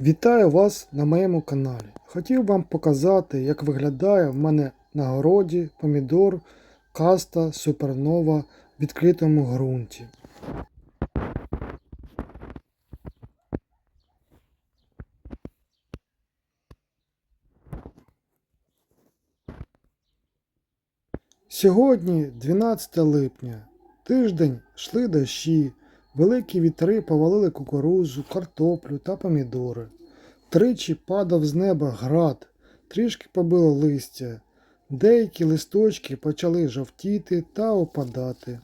Вітаю вас на моєму каналі. Хотів вам показати, як виглядає в мене на городі помідор каста супернова в відкритому ґрунті. Сьогодні 12 липня. Тиждень йшли дощі, великі вітри повалили кукурузу, картоплю та помідори. Тричі падав з неба град, трішки побило листя. Деякі листочки почали жовтіти та опадати.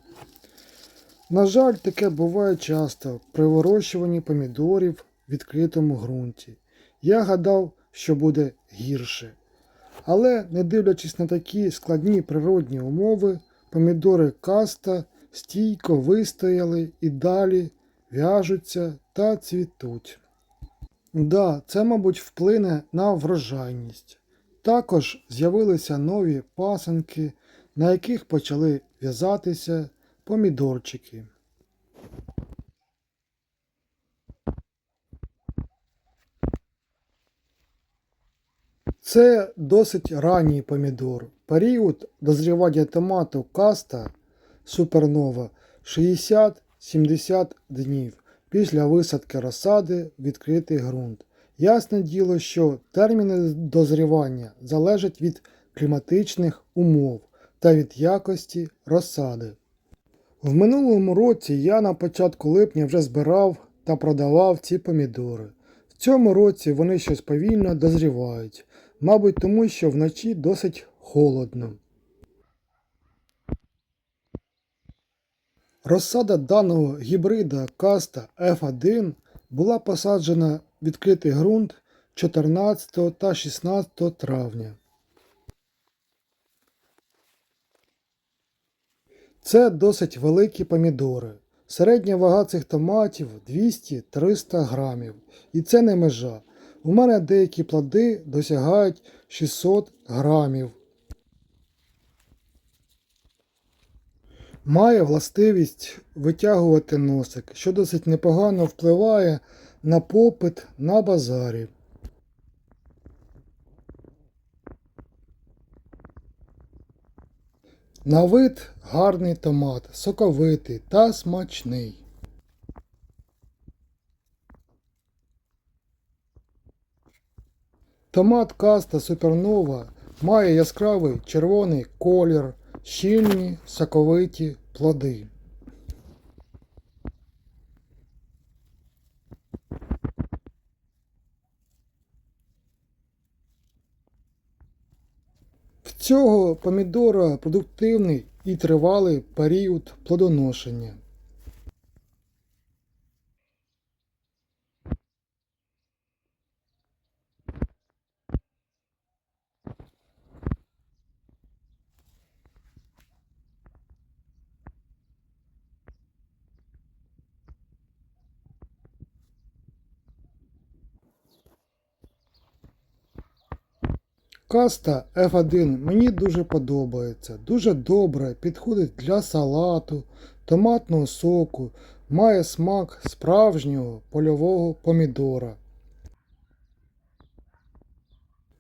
На жаль, таке буває часто при вирощуванні помідорів в відкритому ґрунті. Я гадав, що буде гірше. Але, не дивлячись на такі складні природні умови, помідори каста стійко вистояли і далі в'яжуться та цвітуть. Да, це, мабуть, вплине на врожайність. Також з'явилися нові пасенки, на яких почали в'язатися помідорчики. Це досить ранній помідор. Період дозрівання томату каста супернова 60-70 днів після висадки розсади в відкритий ґрунт. Ясне діло, що терміни дозрівання залежать від кліматичних умов та від якості розсади. В минулому році я на початку липня вже збирав та продавав ці помідори. В цьому році вони щось повільно дозрівають, мабуть, тому що вночі досить холодно. Розсада даного гібрида каста F1 була посаджена в відкритий ґрунт 14 та 16 травня. Це досить великі помідори. Середня вага цих томатів 200-300 грамів. І це не межа. У мене деякі плоди досягають 600 грамів. Має властивість витягувати носик, що досить непогано впливає на попит на базарі. На вид гарний томат, соковитий та смачний. Томат каста Супернова має яскравий червоний колір, щільні соковиті плоди. В цього помідора продуктивний і тривалий період плодоношення. Каста F1 мені дуже подобається. Дуже добре, підходить для салату, томатного соку, має смак справжнього польового помідора.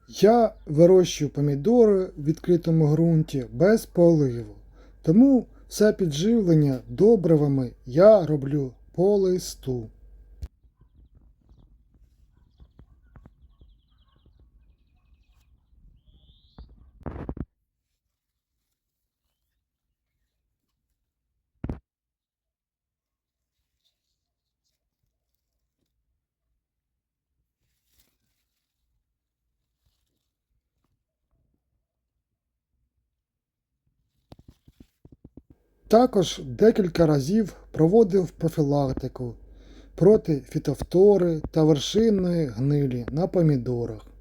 Я вирощую помідори в відкритому ґрунті без поливу, тому все підживлення добривами я роблю по листу. Також декілька разів проводив профілактику проти фітофтори та вершинної гнилі на помідорах.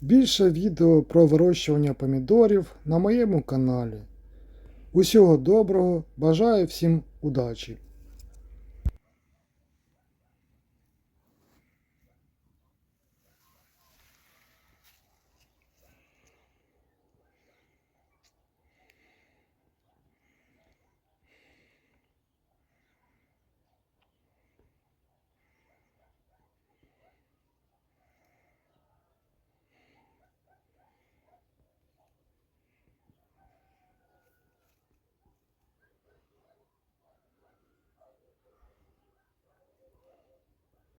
Більше відео про вирощування помідорів на моєму каналі. Усього доброго, бажаю всім удачі!